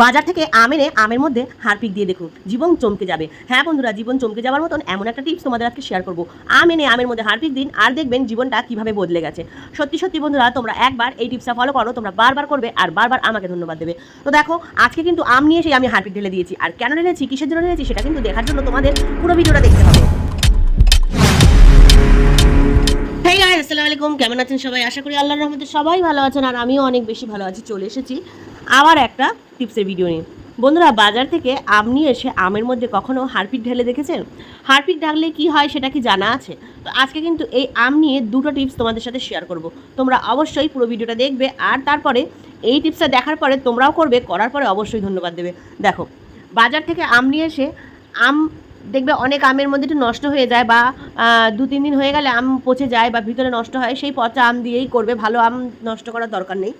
বাজার থেকে আম এনে আমের মধ্যে হারপিক দিয়ে দেখুন জীবন চমকে যাবে। হ্যাঁ বন্ধুরা, জীবন চমকে যাওয়ার মতন এমন একটা টিপস তোমাদের আজকে শেয়ার করব। আম এনে আমের মধ্যে হারপিক দিন, আর দেখবেন জীবনটা কীভাবে বদলে গেছে। সত্যি সত্যি বন্ধুরা, তোমরা একবার এই টিপসটা ফলো করো, তোমরা বারবার করবে আর বারবার আমাকে ধন্যবাদ দেবে। তো দেখো, আজকে কিন্তু আম নিয়ে এসে আমি হারপিক ঢেলে দিয়েছি। আর কেন ঢেলেছি? কিসের জন্য ঢেলেছি? সেটা কিন্তু দেখার জন্য তোমাদের পুরো ভিডিওটা দেখতে হবে। আলাইকুম, কেমন আছেন সবাই? আশা করি আল্লাহর রহমতে সবাই ভালো আছেন আর আমিও অনেক বেশি ভালো আছি, চলে এসেছি আবার একটা টিপসের ভিডিও নিয়ে। বন্ধুরা, বাজার থেকে আম নিয়ে এসে আমের মধ্যে কখনো হারপিক ঢেলে দেখেছেন? হারপিক ঢাকলে কি হয় সেটা কি জানা আছে? তো আজকে কিন্তু এই আম নিয়ে দুটো টিপস তোমাদের সাথে শেয়ার করব। তোমরা অবশ্যই পুরো ভিডিওটা দেখবে আর তারপরে এই টিপসটা দেখার পরে তোমরাও করবে, করার পরে অবশ্যই ধন্যবাদ দেবে। দেখো, বাজার থেকে আম নিয়ে এসে আম দেখবে অনেক আমের মধ্যে একটু নষ্ট হয়ে যায় বা দু, তিন দিন হয়ে গেলে আম পচে যায় বা ভিতরে নষ্ট হয়, সেই পচা আম দিয়েই করবে, ভালো আম নষ্ট করার দরকার নেই।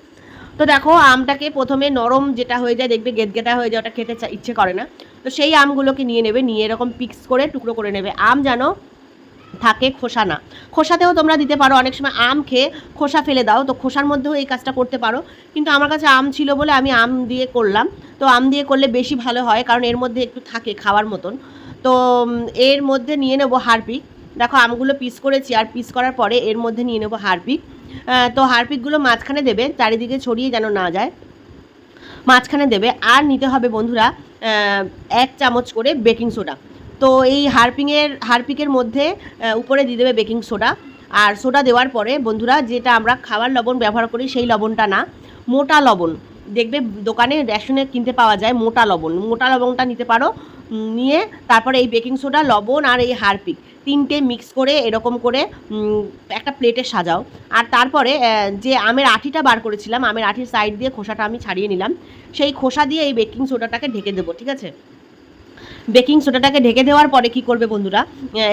তো দেখো, আমটাকে প্রথমে নরম যেটা হয়ে যায়, দেখবে গেদগেটা হয়ে যায়, ওটা খেতে ইচ্ছে করে না। তো সেই আমগুলোকে নিয়ে নেবে, নিয়ে এরকম পিক্স করে টুকরো করে নেবে। আম জানো থাকে খোসা না। খোসাতেও তোমরা দিতে পারো, অনেক সময় আম খেয়ে খোসা ফেলে দাও, তো খোসার মধ্যেও এই কাজটা করতে পারো। কিন্তু আমার কাছে আম ছিল বলে আমি আম দিয়ে করলাম। তো আম দিয়ে করলে বেশি ভালো হয়, কারণ এর মধ্যে একটু থাকে খাওয়ার মতন। তো এর মধ্যে নিয়ে নেব হারপিক। দেখো, আমগুলো পিস করেছি, আর পিস করার পরে এর মধ্যে নিয়ে নেব হারপিক। তো হারপিকগুলো মাঝখানে দেবে, চারিদিকে ছড়িয়ে যেন না যায়। মাঝখানে দেবে। আর নিতে হবে বন্ধুরা এক চামচ করে বেকিং সোডা। তো এই হারপিংয়ের, হারপিকের মধ্যে উপরে দিয়ে দেবে বেকিং সোডা। আর সোডা দেওয়ার পরে বন্ধুরা, যেটা আমরা খাবার লবণ ব্যবহার করি, সেই লবণটা না, মোটা লবণ। দেখবে দোকানে রেশনে কিনতে পাওয়া যায় মোটা লবণ। মোটা লবণটা নিতে পারো নিয়ে তারপরে এই বেকিং সোডা, লবণ আর এই হারপিক তিনটে মিক্স করে এরকম করে একটা প্লেটে সাজাও। আর তারপরে যে আমের আঠিটা বার করেছিলাম, আমের আঠির সাইড দিয়ে খোসাটা আমি ছাড়িয়ে নিলাম। সেই খোসা দিয়ে এই বেকিং সোডাটাকে ঢেকে দেবো, ঠিক আছে? বেকিং সোডাটাকে ঢেকে দেওয়ার পরে কি করবে বন্ধুরা?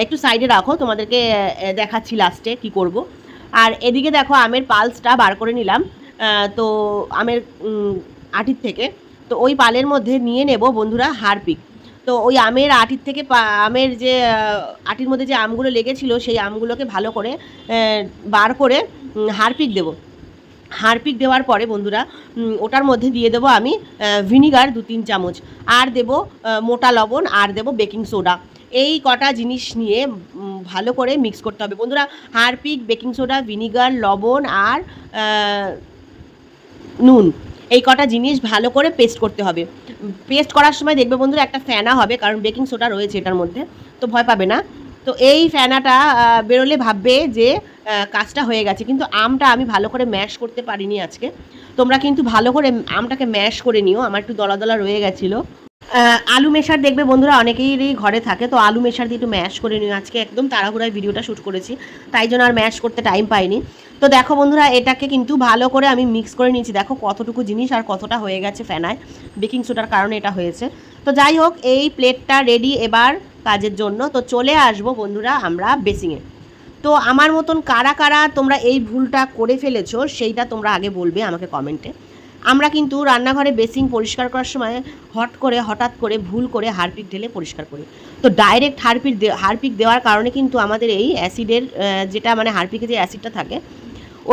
একটু সাইডে রাখো, তোমাদেরকে দেখাচ্ছি লাস্টে কি করব। আর এদিকে দেখো আমের পালসটা বার করে নিলাম। তো আমের আটির থেকে। তো ওই পালের মধ্যে নিয়ে নেব বন্ধুরা হারপিক। তো ওই আমের আটির থেকে আমের যে আটির মধ্যে যে আমগুলো লেগেছিল, সেই আমগুলোকে ভালো করে বার করে হারপিক দেবো। হারপিক দেওয়ার পরে বন্ধুরা ওটার মধ্যে দিয়ে দেবো আমি ভিনিগার দু তিন চামচ। আর দেবো মোটা লবণ, আর দেবো বেকিং সোডা। এই কটা জিনিস নিয়ে ভালো করে মিক্স করতে হবে। বন্ধুরা, হারপিক, বেকিং সোডা, ভিনিগার, লবণ, আর নুন। এই কটা জিনিস ভালো করে পেস্ট করতে হবে। পেস্ট করার সময় দেখবে বন্ধুরা একটা ফ্যানা হবে, কারণ বেকিং সোডা রয়েছে এটার মধ্যে, তো ভয় পাবে না। তো এই ফ্যানাটা বেরোলে ভাববে যে কাজটা হয়ে গেছে। কিন্তু আমটা আমি ভালো করে ম্যাশ করতে পারিনি আজকে। তোমরা কিন্তু ভালো করে আমটাকে ম্যাশ করে নিও, আমার একটু দলা দলা রয়ে গেছিল। আলু মেশার দেখবে বন্ধুরা, অনেকেরই ঘরে থাকে, তো আলু মেশার দিয়ে একটু ম্যাশ করে নিও। আজকে একদম তাড়াহুড়ায় ভিডিওটা শ্যুট করেছি, তাই জন্য আর ম্যাশ করতে টাইম পাইনি। তো দেখো বন্ধুরা, এটাকে কিন্তু ভালো করে আমি মিক্স করে নিয়েছি। দেখো কতটুকু জিনিস আর কতটা হয়ে গেছে ফেনায় বেকিং সোডার কারণে এটা হয়েছে। তো যাই হোক, এই প্লেটটা রেডি এবার কাজের জন্য। তো চলে আসব বন্ধুরা আমরা বেসিংয়ে তো আমার মতন কারা কারা তোমরা এই ভুলটা করে ফেলেছো, সেইটা তোমরা আগে বলবে আমাকে কমেন্টে আমরা কিন্তু রান্নাঘরে বেসিং পরিষ্কার করার সময় হট করে, হঠাৎ করে, ভুল করে হারপিক ঢেলে পরিষ্কার করি। তো ডাইরেক্ট হারপিক হারপিক দেওয়ার কারণে কিন্তু আমাদের এই অ্যাসিডের যেটা মানে হারপিকে যে অ্যাসিডটা থাকে,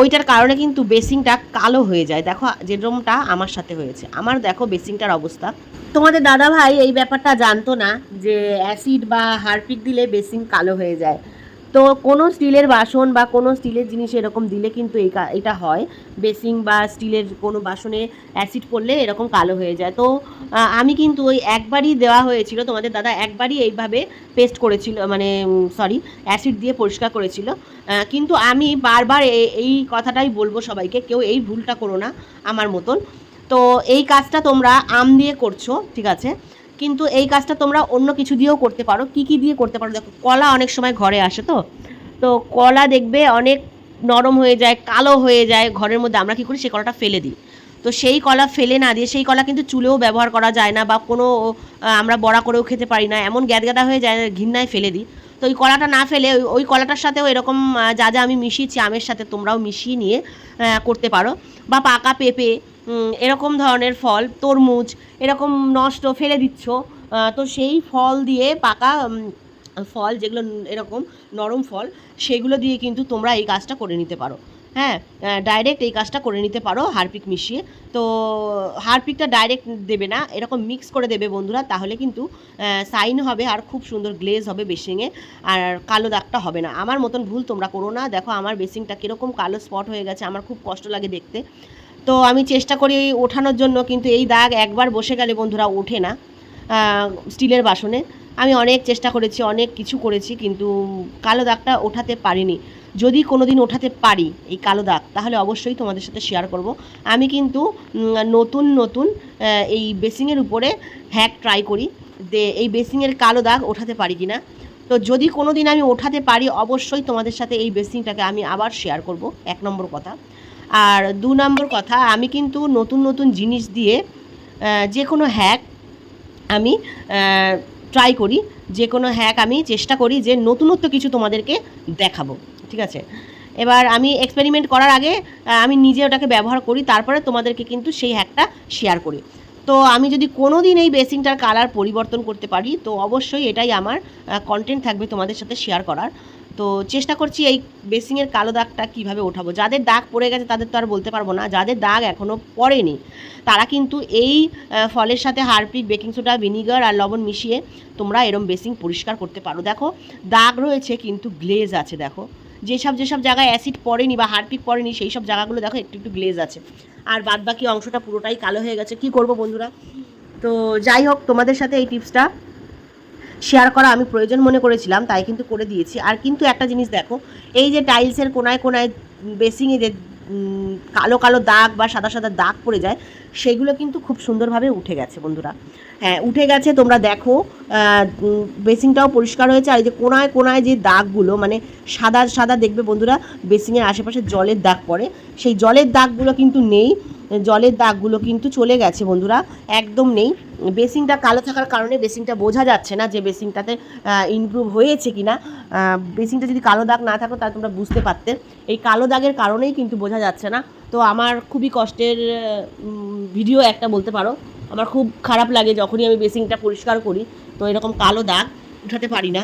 ওইটার কারণে কিন্তু বেসিংটা কালো হয়ে যায়। দেখো যেরকমটা আমার সাথে হয়েছে। আমার দেখো বেসিংটার অবস্থা। তোমাদের দাদা ভাই এই ব্যাপারটা জানতো না যে অ্যাসিড বা হারপিক দিলে বেসিং কালো হয়ে যায়। তো কোনো স্টিলের বাসন বা কোনো স্টিলের জিনিস এরকম দিলে কিন্তু এটা হয়। বেসিং বা স্টিলের কোনো বাসনে অ্যাসিড পড়লে এরকম কালো হয়ে যায়। তো আমি কিন্তু ওই একবারই দেওয়া হয়েছিল, তোমাদের দাদা একবারই এইভাবে পেস্ট করেছিল মানে সরি অ্যাসিড দিয়ে পরিষ্কার করেছিল। কিন্তু আমি বারবার এই কথাটাই বলব সবাইকে, কেউ এই ভুলটা করো না আমার মতন। তো এই কাজটা তোমরা আম দিয়ে করছ, ঠিক আছে? কিন্তু এই কাজটা তোমরা অন্য কিছু দিয়েও করতে পারো। কি কি দিয়ে করতে পারো? দেখো, কলা অনেক সময় ঘরে আসে তো? তো কলা দেখবে অনেক নরম হয়ে যায়, কালো হয়ে যায় ঘরের মধ্যে। আমরা কি করি? সেই কলাটা ফেলে দিই। তো সেই কলা ফেলে না দিয়ে সেই কলা কিন্তু চুলেও ব্যবহার করা যায় না বা কোনো আমরা বড়া করেও খেতে পারি না। এমন গ্যাদগ্যাদা হয়ে যায়, ঘিন্নায় ফেলে দিই। তো ওই কলাটা না ফেলে ওই- কলাটার সাথেও এরকম যা যা আমি মিশিয়েছি, আমের সাথে তোমরাও মিশিয়ে নিয়ে করতে পারো। বা পাকা পেঁপে এরকম ধরনের ফল, তরমুজ, এরকম নষ্ট ফেলে দিচ্ছ তো সেই ফল দিয়ে পাকা ফল যেগুলো এরকম নরম ফল, সেগুলো দিয়ে কিন্তু তোমরা এই কাজটা করে নিতে পারো। হ্যাঁ ডাইরেক্ট এই কাজটা করে নিতে পারো হারপিক মিশিয়ে। তো হারপিকটা ডাইরেক্ট দেবে না, এরকম মিক্স করে দেবে বন্ধুরা, তাহলে কিন্তু সাইন হবে আর খুব সুন্দর গ্লেজ হবে বেসিংয়ে, আর কালো দাগটা হবে না। আমার মতন ভুল তোমরা করো না। দেখো আমার বেসিংটা কীরকম কালো স্পট হয়ে গেছে, আমার খুব কষ্ট লাগে দেখতে। তো আমি চেষ্টা করি ওঠানোর জন্য, কিন্তু এই দাগ একবার বসে গেলে বন্ধুরা ওঠে না স্টিলের বাসনে। আমি অনেক চেষ্টা করেছি, অনেক কিছু করেছি, কিন্তু কালো দাগটা ওঠাতে পারিনি। যদি কোনো দিন ওঠাতে পারি এই কালো দাগ, তাহলে অবশ্যই তোমাদের সাথে শেয়ার করব। আমি কিন্তু নতুন নতুন এই বেসিংয়ের উপরে হ্যাক ট্রাই করি, যে এই বেসিংয়ের কালো দাগ ওঠাতে পারি কি না তো যদি কোনো দিন আমি ওঠাতে পারি, অবশ্যই তোমাদের সাথে এই বেসিংটাকে আমি আবার শেয়ার করব, এক নম্বর কথা। আর দু নম্বর কথা, আমি কিন্তু নতুন নতুন জিনিস দিয়ে যে কোনো হ্যাক আমি ট্রাই করি যে কোনো হ্যাক আমি চেষ্টা করি যে নতুনত্ব কিছু তোমাদেরকে দেখাবো, ঠিক আছে? এবার আমি এক্সপেরিমেন্ট করার আগে আমি নিজে ওটাকে ব্যবহার করি, তারপরে তোমাদেরকে কিন্তু সেই হ্যাকটা শেয়ার করি। তো আমি যদি কোনো দিন এই বেসিংটার কালার পরিবর্তন করতে পারি, তো অবশ্যই এটাই আমার কন্টেন্ট থাকবে তোমাদের সাথে শেয়ার করার। তো চেষ্টা করছি এই বেসিংয়ের কালো দাগটা কীভাবে ওঠাবো। যাদের দাগ পড়ে গেছে তাদের তো আর বলতে পারব না, যাদের দাগ এখনও পড়েনি, তারা কিন্তু এই ফলের সাথে হারপিক বেকিং সোডা ভিনিগার আর লবণ মিশিয়ে তোমরা এরম বেসিং পরিষ্কার করতে পারো। দেখো, দাগ রয়েছে কিন্তু গ্লেজ আছে, দেখো। যেসব যেসব জায়গায় অ্যাসিড পড়েনি বা হারপিক পড়েনি সেই সব জায়গাগুলো দেখো, একটু একটু গ্লেজ আছে। আর বাদ বাকি অংশটা পুরোটাই কালো হয়ে গেছে। কি করব বন্ধুরা? তো যাই হোক, তোমাদের সাথে এই টিপসটা শেয়ার করা আমি প্রয়োজন মনে করেছিলাম, তাই কিন্তু করে দিয়েছি। আর কিন্তু একটা জিনিস দেখো, এই যে টাইলসের কোনায় কোনায় বেসিংয়ে যে কালো কালো দাগ বা সাদা সাদা দাগ পড়ে যায় সেগুলো কিন্তু খুব সুন্দরভাবে উঠে গেছে, বন্ধুরা। হ্যাঁ উঠে গেছে, তোমরা দেখো বেসিংটাও পরিষ্কার হয়েছে, আর এই যে কোনায় কোনায় যে দাগগুলো মানে সাদা সাদা দেখবে বন্ধুরা বেসিংয়ের আশেপাশে জলের দাগ পড়ে, সেই জলের দাগগুলো কিন্তু নেই, জলের দাগগুলো কিন্তু চলে গেছে বন্ধুরা, একদম নেই। বেসিংটা কালো থাকার কারণে বেসিংটা বোঝা যাচ্ছে না যে বেসিংটাতে ইমপ্রুভ হয়েছে কি না বেসিংটা যদি কালো দাগ না থাকো তাহলে তোমরা বুঝতে পারতে। এই কালো দাগের কারণেই কিন্তু বোঝা যাচ্ছে না। তো আমার খুবই কষ্টের ভিডিও একটা বলতে পারো। আমার খুব খারাপ লাগে যখনই আমি বেসিংটা পরিষ্কার করি, তো এরকম কালো দাগ উঠাতে পারি না।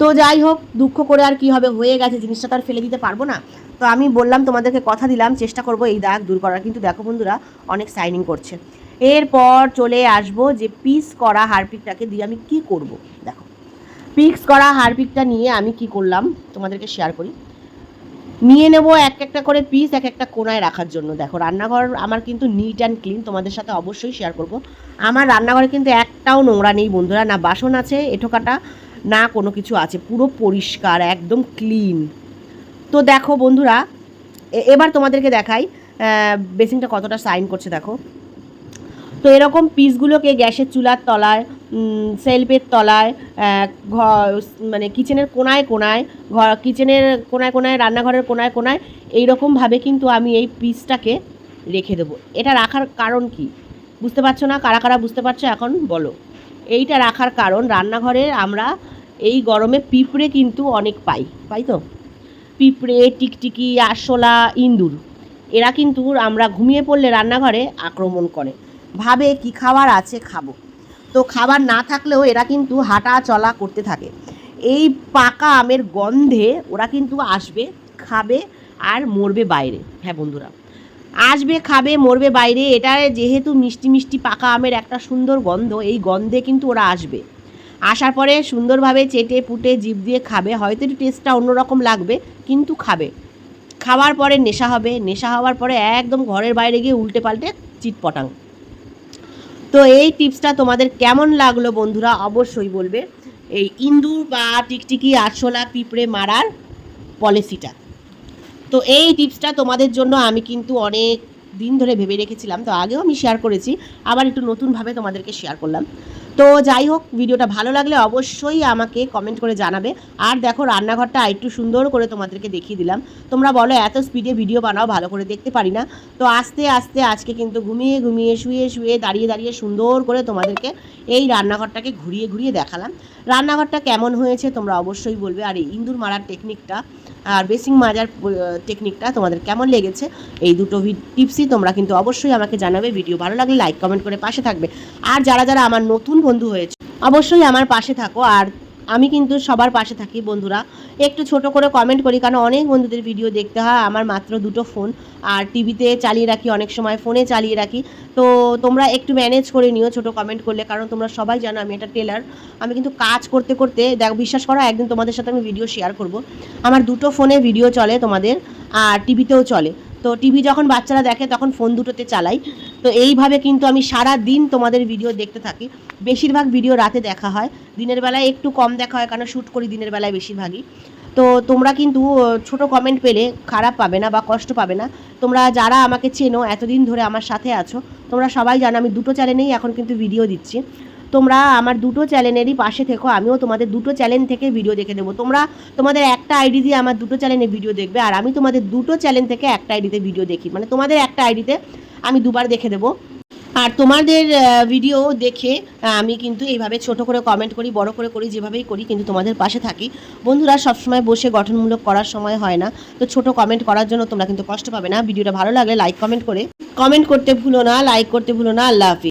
তো যাই হোক, দুঃখ করে আর কি হবে, হয়ে গেছে, জিনিসটা তো আর ফেলে দিতে পারব না। তো আমি বললাম, তোমাদেরকে কথা দিলাম, চেষ্টা করব এই দাগ দূর করার। কিন্তু দেখো বন্ধুরা, অনেক সাইনিং করছে। এরপর চলে আসব যে পিস করা হারপিকটাকে দিয়ে আমি কি করব? দেখো পিক্স করা হারপিকটা নিয়ে আমি কি করলাম, তোমাদেরকে শেয়ার করি। নিয়ে নেব এক একটা করে পিস এক একটা কোনায় রাখার জন্য। দেখো, রান্নাঘর আমার কিন্তু নিট অ্যান্ড ক্লিন তোমাদের সাথে অবশ্যই শেয়ার করব। আমার রান্নাঘরে কিন্তু একটাও নোংরা নেই বন্ধুরা, না বাসন আছে, এঠোকাটা, না কোনো কিছু আছে, পুরো পরিষ্কার, একদম ক্লিন তো দেখো বন্ধুরা এবার তোমাদেরকে দেখাই বেসিনটা কতটা সাইন করছে, দেখো। তো এরকম পিসগুলোকে গ্যাসের চুলার তলায় সেলফের তলায় ঘর মানে কিচেনের কোনায় কোনায় ঘর কিচেনের কোনায় কোনায়, রান্নাঘরের কোনায় কোনায়, এইরকমভাবে কিন্তু আমি এই পিসটাকে রেখে দেবো। এটা রাখার কারণ কি? বুঝতে পারছ না? কারা কারা বুঝতে পারছ এখন? বলো। এইটা রাখার কারণ, রান্নাঘরে আমরা এই গরমে পিঁপড়ে কিন্তু অনেক পাই। পাই তো? পিঁপড়ে, টিকটিকি, আরশোলা, ইঁদুর, এরা কিন্তু আমরা ঘুমিয়ে পড়লে রান্নাঘরে আক্রমণ করে। ভাবে কি খাবার আছে খাব। তো খাবার না থাকলেও এরা কিন্তু হাঁটা চলা করতে থাকে। এই পাকা আমের গন্ধে ওরা কিন্তু আসবে, খাবে আর মরবে বাইরে। হ্যাঁ বন্ধুরা, আসবে, খাবে, মরবে বাইরে। এটা যেহেতু মিষ্টি মিষ্টি পাকা আমের একটা সুন্দর গন্ধ, এই গন্ধে কিন্তু ওরা আসবে। আসার পরে সুন্দরভাবে চেটে পুটে জিভ দিয়ে খাবে। হয়তো একটু টেস্টটা অন্যরকম লাগবে, কিন্তু খাবে। খাওয়ার পরে নেশা হবে। নেশা হওয়ার পরে একদম ঘরের বাইরে গিয়ে উল্টে পাল্টে চিটপটাং। তো এই টিপসটা তোমাদের কেমন লাগল বন্ধুরা? অবশ্যই বলবে। এই ইন্দুর বা টিকটিকি আরশোলা পিঁপড়ে মারার পলিসিটা। তো এই টিপসটা তোমাদের জন্য আমি কিন্তু অনেক দিন ধরে ভেবে রেখেছিলাম, তো আগেও আমি শেয়ার করেছি। আবার একটু নতুনভাবে তোমাদেরকে শেয়ার করলাম। তো যাই হোক, ভিডিওটা ভালো লাগলে অবশ্যই আমাকে কমেন্ট করে জানাবে। আর দেখো, রান্নাঘরটা একটু সুন্দর করে তোমাদেরকে দেখিয়ে দিলাম। তোমরা বলো, এত স্পিডে ভিডিও বানাও, ভালো করে দেখতে পারি না। তো আস্তে আস্তে আজকে কিন্তু ঘুমিয়ে ঘুমিয়ে, শুয়ে শুয়ে, দাঁড়িয়ে দাঁড়িয়ে সুন্দর করে তোমাদেরকে এই রান্নাঘরটাকে ঘুরিয়ে ঘুরিয়ে দেখালাম। রান্নাঘরটা কেমন হয়েছে তোমরা অবশ্যই বলবে, আর এই ইন্দুর মারার টেকনিকটা আর বেসিং মাজার টেকনিকটা তোমাদের কেমন লেগেছে? এই দুটো টিপসই তোমরা কিন্তু অবশ্যই আমাকে জানাবে। ভিডিও ভালো লাগলে লাইক কমেন্ট করে পাশে থাকবে। আর যারা যারা আমার নতুন বন্ধু হয়েছে, অবশ্যই আমার পাশে থাকো। আর আমি কিন্তু সবার পাশে থাকি, বন্ধুরা। একটু ছোট করে কমেন্ট করি, কারণ অনেক বন্ধুদের ভিডিও দেখতে হয়, আমার মাত্র দুটো ফোন আর টিভিতে চালিয়ে রাখি, অনেক সময় ফোনে চালিয়ে রাখি। তো তোমরা একটু ম্যানেজ করে নিও ছোট কমেন্ট করলে, কারণ তোমরা সবাই জানো আমি একটা টেলার আমি কিন্তু কাজ করতে করতে, দেখ, বিশ্বাস করো, একদিন তোমাদের সাথে আমি ভিডিও শেয়ার করব। আমার দুটো ফোনে ভিডিও চলে তোমাদের, আর টিভিতেও চলে। তো টিভি যখন বাচ্চারা দেখে, তখন ফোন দুটোতে চালাই। তো এইভাবে কিন্তু আমি সারা দিন তোমাদের ভিডিও দেখতে থাকি। বেশিরভাগ ভিডিও রাতে দেখা হয়। দিনের বেলায় একটু কম দেখা হয় কারণ শ্যুট করি দিনের বেলায় বেশিরভাগই। তো তোমরা কিন্তু ছোট কমেন্ট পেলে খারাপ পাবে না বা কষ্ট পাবে না। তোমরা যারা আমাকে চেনো, এতদিন ধরে আমার সাথে আছো, তোমরা সবাই জানো আমি দুটো চ্যানেলেই এখন কিন্তু ভিডিও দিচ্ছি। তোমরা আমার দুটো চ্যানেলেরই পাশে থেকো, আমিও তোমাদের দুটো চ্যানেল থেকে ভিডিও দেখে দেবো। তোমরা তোমাদের একটা আইডি দিয়ে আমার দুটো চ্যানেলে ভিডিও দেখবে, আর আমি তোমাদের দুটো চ্যানেল থেকে একটা আইডিতে ভিডিও দেখি। মানে তোমাদের একটা আইডিতে আমি দুবার দেখে দেবো। আর তোমাদের ভিডিও দেখে আমি কিন্তু এইভাবে ছোট করে কমেন্ট করি, বড় করে করি, যেভাবেই করি, কিন্তু তোমাদের পাশে থাকি। বন্ধুরা, সবসময় বসে গঠনমূলক করার সময় হয় না। তো ছোট কমেন্ট করার জন্য তোমরা কিন্তু কষ্ট পাবে না। ভিডিওটা ভালো লাগলে লাইক কমেন্ট করে। কমেন্ট করতে ভুলো না লাইক করতে ভুলো না। আল্লাহ হাফিজ।